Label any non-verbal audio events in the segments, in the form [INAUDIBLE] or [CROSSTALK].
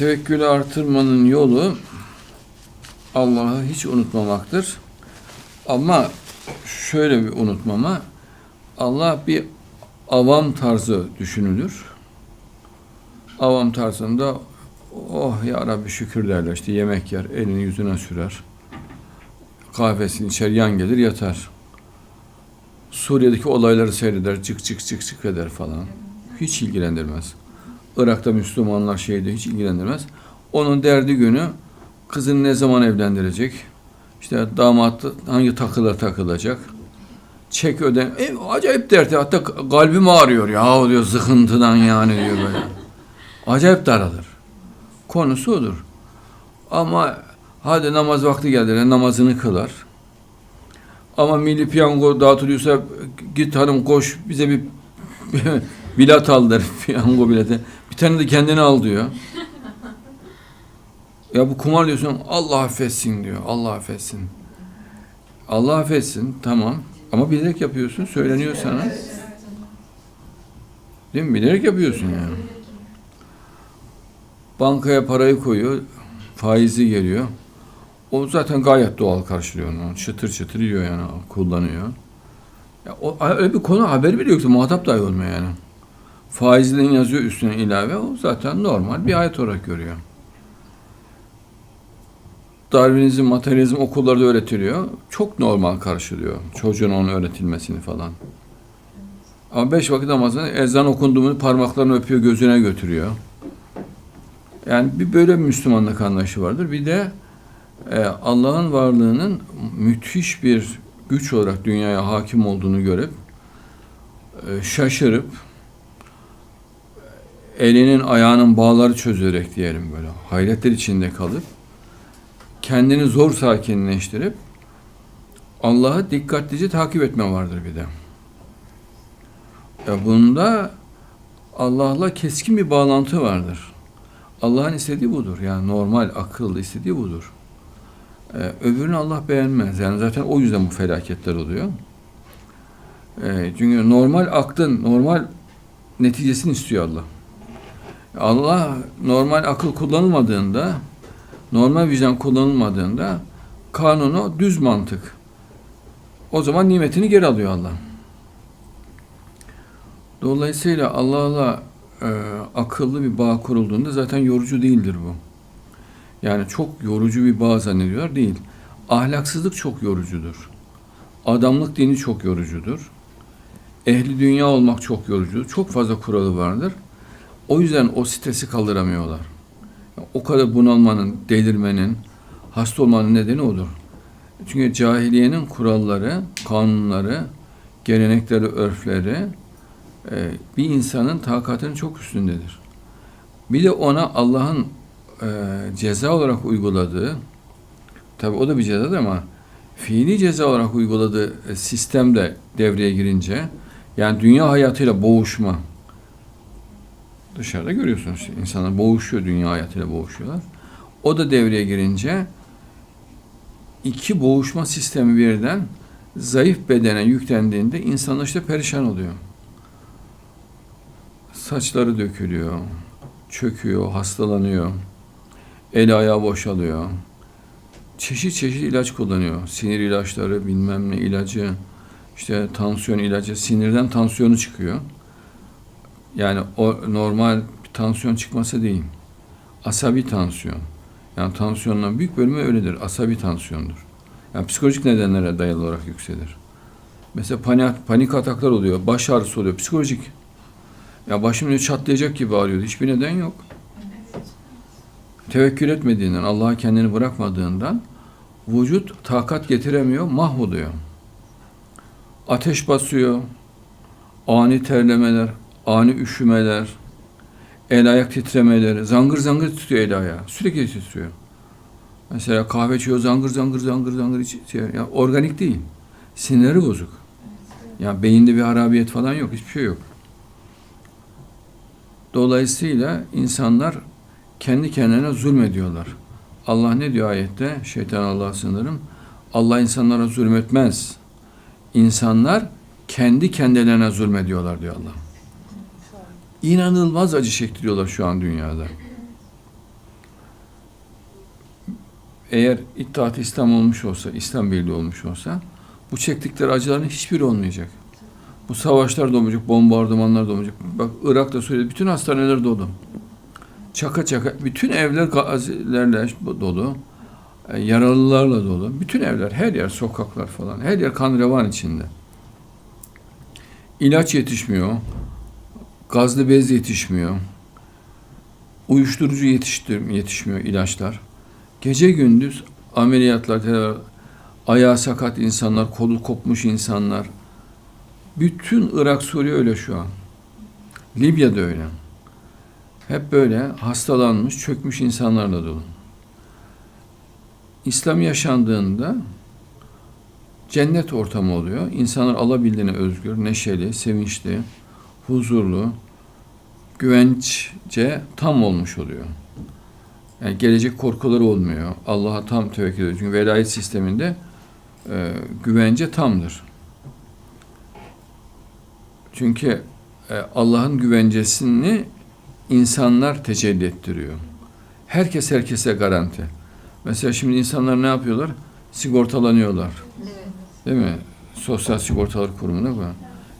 Tevekkülü artırmanın yolu Allah'ı hiç unutmamaktır. Ama şöyle bir unutmama, Allah bir avam tarzı düşünülür. Avam tarzında oh ya Rabbi şükür derler işte yemek yer, elini yüzüne sürer. Kahvesini içer, yan gelir yatar. Suriye'deki olayları seyreder, cık cık cık cık eder falan. Hiç ilgilendirmez. Irak'ta Müslümanlar şeyde hiç ilgilendirmez. Onun derdi günü kızını ne zaman evlendirecek? İşte damat hangi takılar takılacak? Çek öden. E, acayip derdi. Hatta kalbim ağrıyor ya diyor sıkıntıdan yani diyor böyle. Acayip daralır. Konusu odur. Ama hadi namaz vakti geldi. Namazını kılar. Ama milli piyango dağıtılıyorsa git hanım koş bize bir [LAUGHS] bilet al der piyango bileti. Tane de kendine al diyor. Ya bu kumar diyorsun Allah affetsin diyor. Allah affetsin. Allah affetsin tamam. Ama bilerek yapıyorsun. Söyleniyor sana. Değil mi? Bilerek yapıyorsun yani. Bankaya parayı koyuyor. Faizi geliyor. O zaten gayet doğal karşılıyor onu. Çıtır çıtır yiyor yani. Kullanıyor. Ya o, öyle bir konu haberi bile yoktu. Muhatap dahi olmuyor yani. Faizden yazıyor üstüne ilave. O zaten normal bir ayet olarak görüyor. Darwinizm, materyalizm okullarda öğretiliyor. Çok normal karşılıyor. Çocuğun onu öğretilmesini falan. Ama beş vakit namazını ezan okunduğunu parmaklarını öpüyor, gözüne götürüyor. Yani bir böyle bir Müslümanlık anlayışı vardır. Bir de e, Allah'ın varlığının müthiş bir güç olarak dünyaya hakim olduğunu görüp e, şaşırıp elinin ayağının bağları çözerek diyelim böyle hayretler içinde kalıp kendini zor sakinleştirip Allah'ı dikkatlice takip etme vardır bir de. Ya bunda Allah'la keskin bir bağlantı vardır. Allah'ın istediği budur. Yani normal akıllı istediği budur. Ee, öbürünü Allah beğenmez. Yani zaten o yüzden bu felaketler oluyor. Ee, çünkü normal aklın normal neticesini istiyor Allah. Allah normal akıl kullanılmadığında, normal vicdan kullanılmadığında kanunu düz mantık. O zaman nimetini geri alıyor Allah. Dolayısıyla Allah'la e, akıllı bir bağ kurulduğunda zaten yorucu değildir bu. Yani çok yorucu bir bağ zannediyorlar. Değil. Ahlaksızlık çok yorucudur. Adamlık dini çok yorucudur. Ehli dünya olmak çok yorucudur. Çok fazla kuralı vardır. O yüzden o stresi kaldıramıyorlar. O kadar bunalmanın, delirmenin, hasta olmanın nedeni odur. Çünkü cahiliyenin kuralları, kanunları, gelenekleri, örfleri e, bir insanın takatının çok üstündedir. Bir de ona Allah'ın e, ceza olarak uyguladığı, tabi o da bir cezadır ama fiili ceza olarak uyguladığı e, sistem de devreye girince, yani dünya hayatıyla boğuşma, dışarıda görüyorsunuz işte insanlar boğuşuyor, dünya hayatıyla boğuşuyorlar. O da devreye girince iki boğuşma sistemi birden zayıf bedene yüklendiğinde insanlar işte perişan oluyor. Saçları dökülüyor, çöküyor, hastalanıyor, el ayağı boşalıyor. Çeşit çeşit ilaç kullanıyor. Sinir ilaçları, bilmem ne ilacı, işte tansiyon ilacı, sinirden tansiyonu çıkıyor. Yani o normal bir tansiyon çıkması değil. Asabi tansiyon. Yani tansiyonun büyük bölümü öyledir. Asabi tansiyondur. Yani psikolojik nedenlere dayalı olarak yükselir. Mesela panik, panik ataklar oluyor, baş ağrısı oluyor, psikolojik. Ya başım diyor çatlayacak gibi ağrıyordu. Hiçbir neden yok. Tevekkül etmediğinden, Allah'a kendini bırakmadığından vücut takat getiremiyor, mahvoluyor. Ateş basıyor, ani terlemeler, ani üşümeler, el ayak titremeleri, zangır zangır tutuyor el ayağı. Sürekli titriyor. Mesela kahve içiyor zangır zangır zangır zangır içiyor. Yani organik değil. Sinirleri bozuk. Yani beyinde bir harabiyet falan yok. Hiçbir şey yok. Dolayısıyla insanlar kendi kendine zulmediyorlar. Allah ne diyor ayette? Şeytan Allah'a sınırım. Allah insanlara zulmetmez. İnsanlar kendi kendilerine zulmediyorlar diyor Allah. İnanılmaz acı çektiriyorlar şu an dünyada. eğer İttihat İslam olmuş olsa, İslam Birliği olmuş olsa bu çektikleri acıların hiçbiri olmayacak. Bu savaşlar da olmayacak, bombardımanlar da olmayacak. Bak Irak'ta Suriye'de bütün hastaneler dolu. Çaka çaka, bütün evler gazilerle dolu. E, Yaralılarla dolu. Bütün evler, her yer, sokaklar falan. Her yer kan revan içinde. İlaç yetişmiyor. Gazlı bez yetişmiyor. Uyuşturucu yetiştir, yetişmiyor ilaçlar. Gece gündüz ameliyatlar, tedavi- ayağı sakat insanlar, kolu kopmuş insanlar. Bütün Irak, Suriye öyle şu an. Libya'da öyle. Hep böyle hastalanmış, çökmüş insanlarla dolu. İslam yaşandığında cennet ortamı oluyor. İnsanlar alabildiğine özgür, neşeli, sevinçli, huzurlu, güvençce tam olmuş oluyor. Yani gelecek korkuları olmuyor. Allah'a tam tevekkül ediyor. Çünkü velayet sisteminde e, güvence tamdır. Çünkü e, Allah'ın güvencesini insanlar tecelli ettiriyor. Herkes herkese garanti. Mesela şimdi insanlar ne yapıyorlar? Sigortalanıyorlar. Değil mi? Sosyal Sigortalar Kurumu'na bu.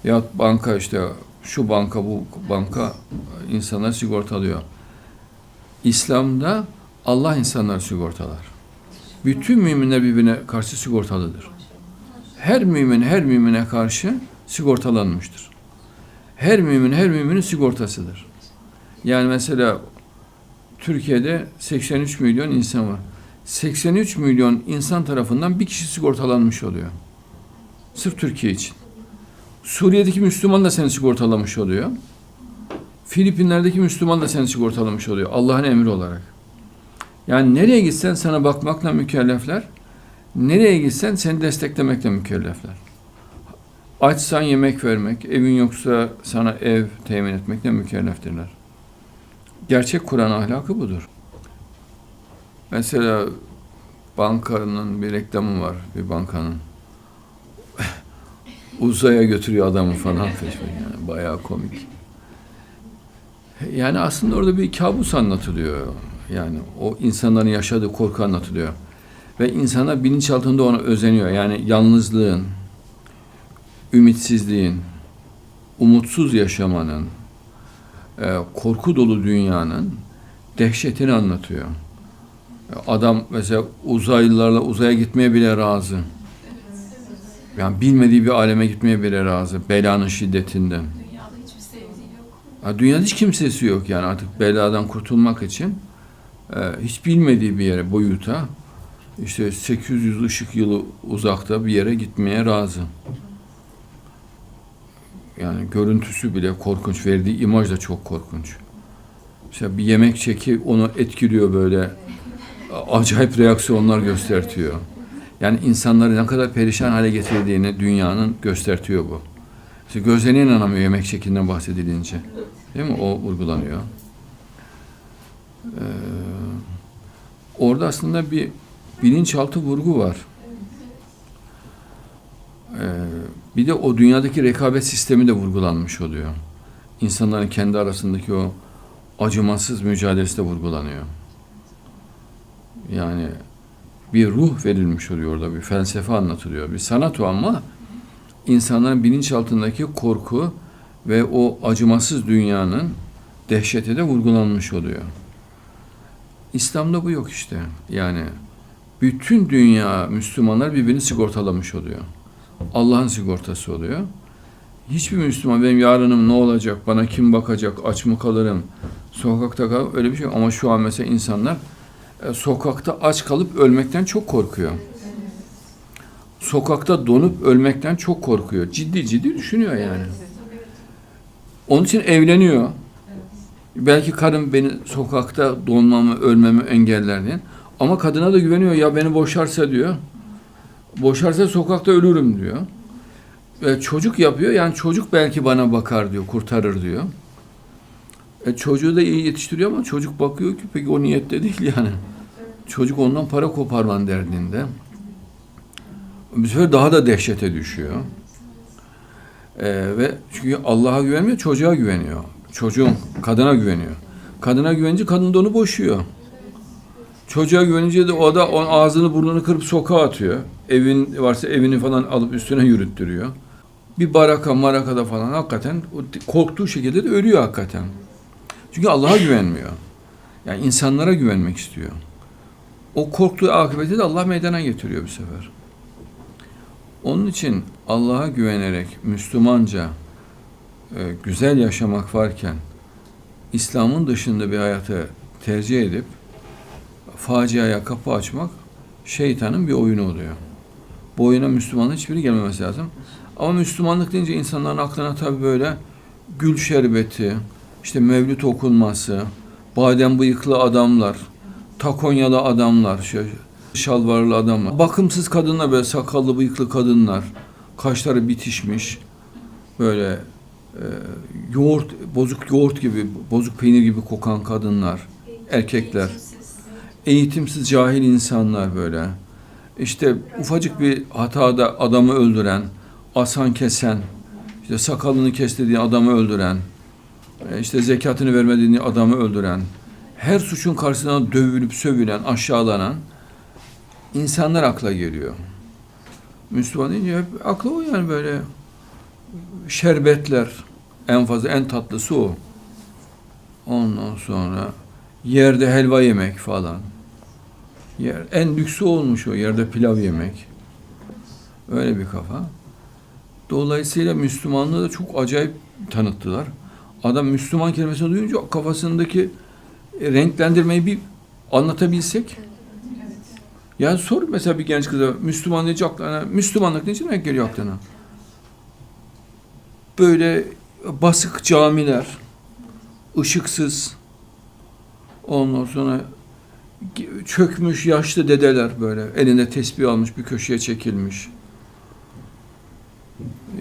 Ya banka işte şu banka bu banka insanlar sigortalıyor. İslam'da Allah insanlar sigortalar. Bütün müminler birbirine karşı sigortalıdır. Her mümin her mümine karşı sigortalanmıştır. Her mümin her müminin sigortasıdır. Yani mesela Türkiye'de 83 milyon insan var. 83 milyon insan tarafından bir kişi sigortalanmış oluyor. Sırf Türkiye için. Suriye'deki Müslüman da seni sigortalamış oluyor. Filipinler'deki Müslüman da seni sigortalamış oluyor. Allah'ın emri olarak. Yani nereye gitsen sana bakmakla mükellefler. Nereye gitsen seni desteklemekle mükellefler. Açsan yemek vermek, evin yoksa sana ev temin etmekle mükelleftirler. Gerçek Kur'an ahlakı budur. Mesela bankanın bir reklamı var, bir bankanın. Uzaya götürüyor adamı falan peşine. Yani bayağı komik. Yani aslında orada bir kabus anlatılıyor. Yani o insanların yaşadığı korku anlatılıyor. Ve insana bilinçaltında ona özeniyor. Yani yalnızlığın, ümitsizliğin, umutsuz yaşamanın, e, korku dolu dünyanın dehşetini anlatıyor. Adam mesela uzaylılarla uzaya gitmeye bile razı. Yani bilmediği bir aleme gitmeye bile razı. Belanın şiddetinden. Dünyada hiçbir sevdiği yok. Ha, dünyada hiç kimsesi yok yani artık beladan kurtulmak için e, hiç bilmediği bir yere boyuta işte 800 ışık yılı uzakta bir yere gitmeye razı. Yani görüntüsü bile korkunç, verdiği imaj da çok korkunç. Mesela bir yemek çeki onu etkiliyor böyle acayip reaksiyonlar göstertiyor. Yani insanları ne kadar perişan hale getirdiğini dünyanın göstertiyor bu. İşte gözlerine inanamıyor yemek şeklinden bahsedilince. Değil mi? O vurgulanıyor. Ee, orada aslında bir bilinçaltı vurgu var. Ee, bir de o dünyadaki rekabet sistemi de vurgulanmış oluyor. İnsanların kendi arasındaki o acımasız mücadelesi de vurgulanıyor. Yani bir ruh verilmiş oluyor orada, bir felsefe anlatılıyor. Bir sanat o ama insanların bilinçaltındaki korku ve o acımasız dünyanın dehşeti de vurgulanmış oluyor. İslam'da bu yok işte. Yani bütün dünya Müslümanlar birbirini sigortalamış oluyor. Allah'ın sigortası oluyor. Hiçbir Müslüman benim yarınım ne olacak, bana kim bakacak, aç mı kalırım, sokakta kalırım öyle bir şey. Ama şu an mesela insanlar sokakta aç kalıp ölmekten çok korkuyor. Sokakta donup ölmekten çok korkuyor. Ciddi ciddi düşünüyor yani. Onun için evleniyor. Belki karım beni sokakta donmamı, ölmemi engeller diye. Ama kadına da güveniyor. Ya beni boşarsa diyor. Boşarsa sokakta ölürüm diyor. Ve çocuk yapıyor. Yani çocuk belki bana bakar diyor, kurtarır diyor. E, çocuğu da iyi yetiştiriyor ama çocuk bakıyor ki peki o niyette değil yani. Çocuk ondan para koparman derdinde. Bu sefer daha da dehşete düşüyor. Ee, ve çünkü Allah'a güvenmiyor, çocuğa güveniyor. Çocuğun kadına güveniyor. Kadına güvenince kadın da onu boşuyor. Çocuğa güvenince de o da onun ağzını burnunu kırıp sokağa atıyor. Evin varsa evini falan alıp üstüne yürüttürüyor. Bir baraka marakada falan hakikaten korktuğu şekilde de ölüyor hakikaten. Çünkü Allah'a güvenmiyor. Yani insanlara güvenmek istiyor. O korktuğu akıbeti de Allah meydana getiriyor bir sefer. Onun için Allah'a güvenerek Müslümanca e, güzel yaşamak varken İslam'ın dışında bir hayatı tercih edip faciaya kapı açmak şeytanın bir oyunu oluyor. Bu oyuna Müslümanın hiçbiri gelmemesi lazım. Ama Müslümanlık deyince insanların aklına tabii böyle gül şerbeti, işte mevlüt okunması, badem bıyıklı adamlar, takonyalı adamlar, şöyle şalvarlı adamlar, bakımsız kadınlar böyle sakallı bıyıklı kadınlar, kaşları bitişmiş, böyle e, yoğurt, bozuk yoğurt gibi, bozuk peynir gibi kokan kadınlar, erkekler, eğitimsiz cahil insanlar böyle. İşte ufacık bir hatada adamı öldüren, asan kesen, işte sakalını kestirdiği adamı öldüren, işte zekatını vermediğini adamı öldüren, her suçun karşısına dövülüp sövülen, aşağılanan insanlar akla geliyor. Müslüman deyince hep akla o yani böyle şerbetler, en fazla en tatlısı o. Ondan sonra yerde helva yemek falan. Yer, en lüksü olmuş o yerde pilav yemek. Öyle bir kafa. Dolayısıyla Müslümanlığı da çok acayip tanıttılar. Adam Müslüman kelimesini duyunca kafasındaki renklendirmeyi bir anlatabilsek. Yani sor mesela bir genç kıza Müslüman deyince aklına, Müslümanlık ne geliyor aklına? Böyle basık camiler, ışıksız, ondan sonra çökmüş yaşlı dedeler böyle elinde tesbih almış bir köşeye çekilmiş.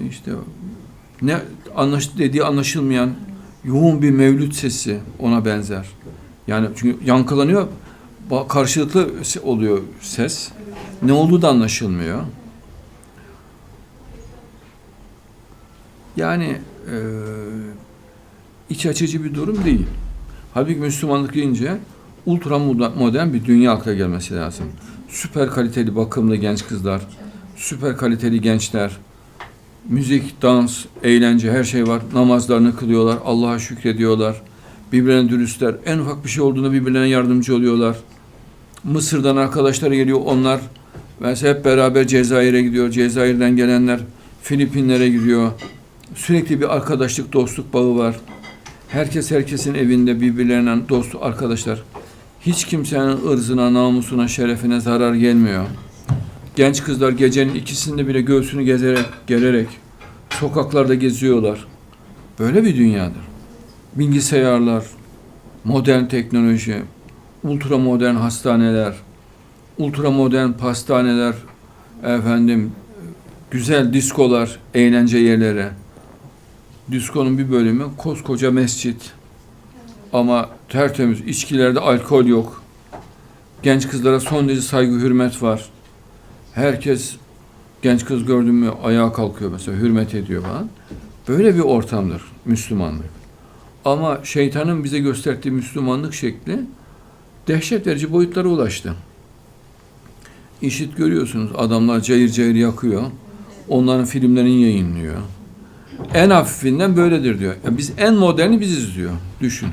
İşte ne anlaş dediği anlaşılmayan yoğun bir mevlüt sesi ona benzer. Yani çünkü yankılanıyor karşılıklı oluyor ses. Ne olduğu da anlaşılmıyor. Yani eee iç açıcı bir durum değil. Halbuki Müslümanlık deyince ultra modern bir dünya akla gelmesi lazım. Süper kaliteli bakımlı genç kızlar, süper kaliteli gençler, müzik, dans, eğlence her şey var. Namazlarını kılıyorlar, Allah'a şükrediyorlar. Birbirlerine dürüstler. En ufak bir şey olduğunda birbirlerine yardımcı oluyorlar. Mısır'dan arkadaşları geliyor onlar. Mesela hep beraber Cezayir'e gidiyor. Cezayir'den gelenler Filipinlere gidiyor. Sürekli bir arkadaşlık, dostluk bağı var. Herkes herkesin evinde birbirlerine dost arkadaşlar. Hiç kimsenin ırzına, namusuna, şerefine zarar gelmiyor. Genç kızlar gecenin ikisinde bile göğsünü gezerek, gererek sokaklarda geziyorlar. Böyle bir dünyadır. Bilgisayarlar, modern teknoloji, ultra modern hastaneler, ultra modern pastaneler, efendim güzel diskolar, eğlence yerleri. Diskonun bir bölümü koskoca mescit. Ama tertemiz, içkilerde alkol yok. Genç kızlara son derece saygı, hürmet var. Herkes genç kız gördün mü ayağa kalkıyor mesela, hürmet ediyor falan. Böyle bir ortamdır Müslümanlık. Ama şeytanın bize gösterdiği Müslümanlık şekli dehşet verici boyutlara ulaştı. İşit görüyorsunuz adamlar cayır cayır yakıyor. Onların filmlerini yayınlıyor. En hafifinden böyledir diyor. Ya biz en moderni biziz diyor. Düşün.